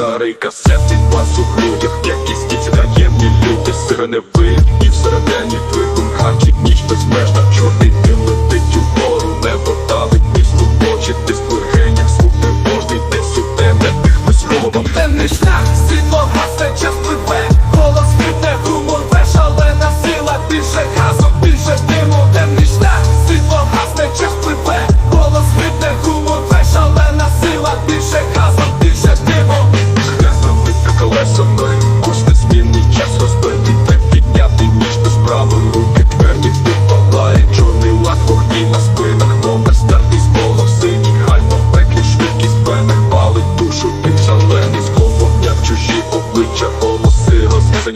касети, бас у грудях, якісь ті таємні люди, сирени виють і всередині двигун гачить ніч безмежна, чорний дим летить угору, небо давить місто в очі, ти сплигеняк звук тривожний, десь у темне тих словом. Темний шлях, світло гасне, час пливе. Голос квітне, гумор ве, шалена сила. Більше газу, більше диму. Темний шлях, світло гасне, час пливе. Голос квітне, гумор ве, шалена сила. Більше газу,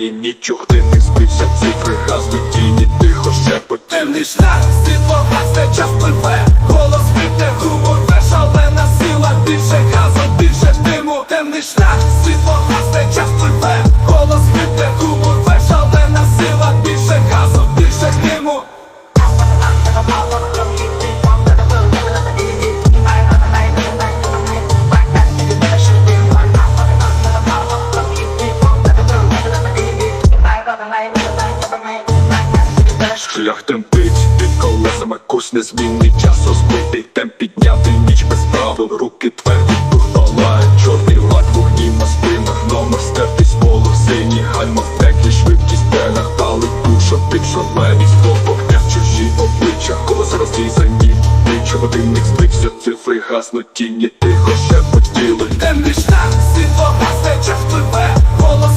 розв'язані нічого, ти не збився, цифри, гаснуть тіні, тихо ще Темний шлях, світло гасне, час пливе. Голос квітне, гумор ве, шалена сила. Більше газу, більше диму. Темний шлях, світло гасне, час пливе. Голос квітне, гумор ве, шалена сила. Більше Шлях темпить, під колесами курс незмінний час розбитий. Темп підняти ніч без правил, руки тверді, дух палає чорний лад вогні на спинах, номер стертий сполох, сині гальма в теклі, швидкість денах, палить душа, під шаленість топок, не в чужі обличчя, колеса розрізані, нічого годинник збився, цифри гаснуть тіні, тихо ще потіли. Темний шлях, світло, стеча впливе, голос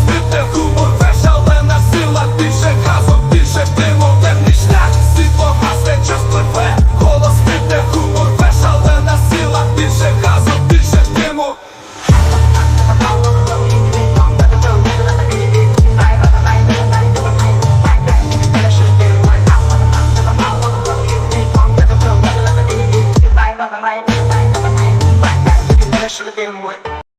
my mind. But I should have been with.